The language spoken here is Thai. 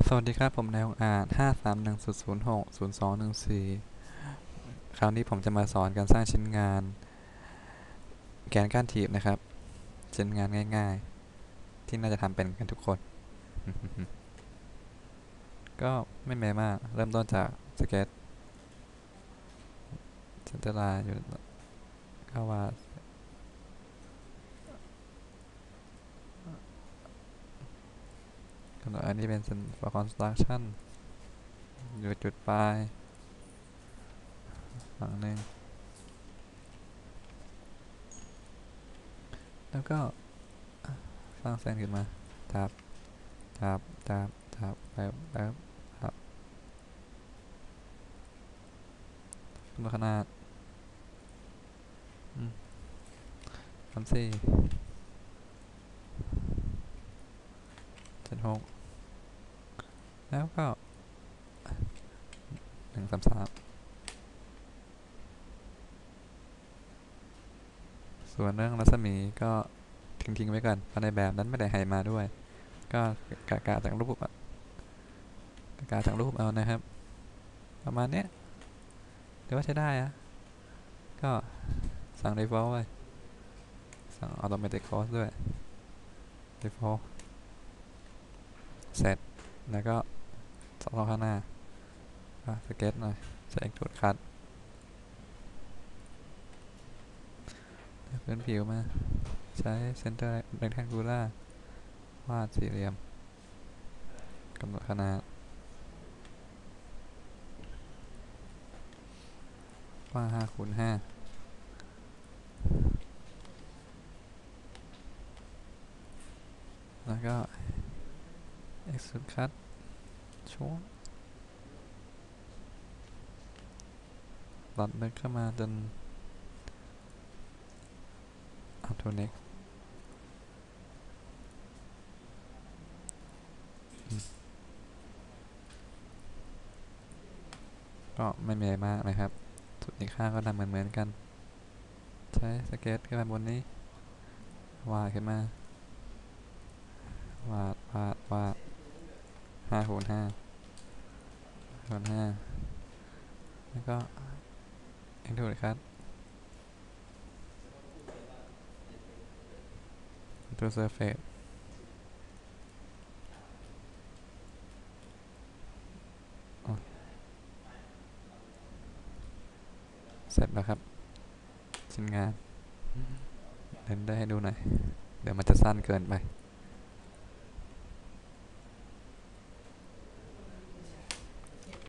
สวัสดีครับ ผมนายองอาจห้าสามหนึ่งศูนย์ศูนย์หกศูนย์สองหนึ่งสี่คราวนี้ผมจะมาสอนการสร้างชิ้นงาน แกนก้านถีบนะครับ ชิ้นงานง่ายๆ ที่น่าจะทำเป็นกันทุกคน ก็ไม่แม้มาก เริ่มต้นจากสเก็ตเซนเตอร์ไลน์อยู่ก็วาด กำหนดอันนี้เป็น for construction อยู่จุดปลายฝั่งหนึ่งแล้วก็สร้างเส้นขึ้นมาทับทับทับทับแบบแบบทับกำหนดขนาดอืมสามสี่เจ็ดหกแล้วก็หนึ่งสามสามส่วนเรื่องรัศมีก็ทิ้งๆไว้ก่อนเพราะในแบบนั้นไม่ได้ให้มาด้วย ก็กะกะจากรูปอะกะกะจากรูปเอานะครับ ประมาณเนี้ยเดี๋ยวว่าใช้ได้อะก็สั่ง default ไว้สั่ง automatic cost ด้วย default set แล้วก็สองข้างหน้าสเก็ตหน่อยใช้ extrude cut พื้นผิวมา ใช้ center rectangular วาดสี่เหลี่ยมกำหนดขนาดกว้างห้าคูณห้าแล้วก็ extrude cut ช่วงตัดลึกเข้ามาจน up to next อืมก็ไม่มีอะไรมากนะครับสุดอีกข้างก็ทำเหมือนเหมือนกัน ใช้สเก็ตขึ้นมาบนนี้ วาดขึ้นมาวาดวาดวาด ห้าคูณห้าคูณห้าแล้วก็เอ็นดูดครับตัว surface อ๋อเสร็จแล้วครับชิ้นงานเล่นได้ให้ดูหน่อย เดี๋ยวมันจะสั้นเกินไป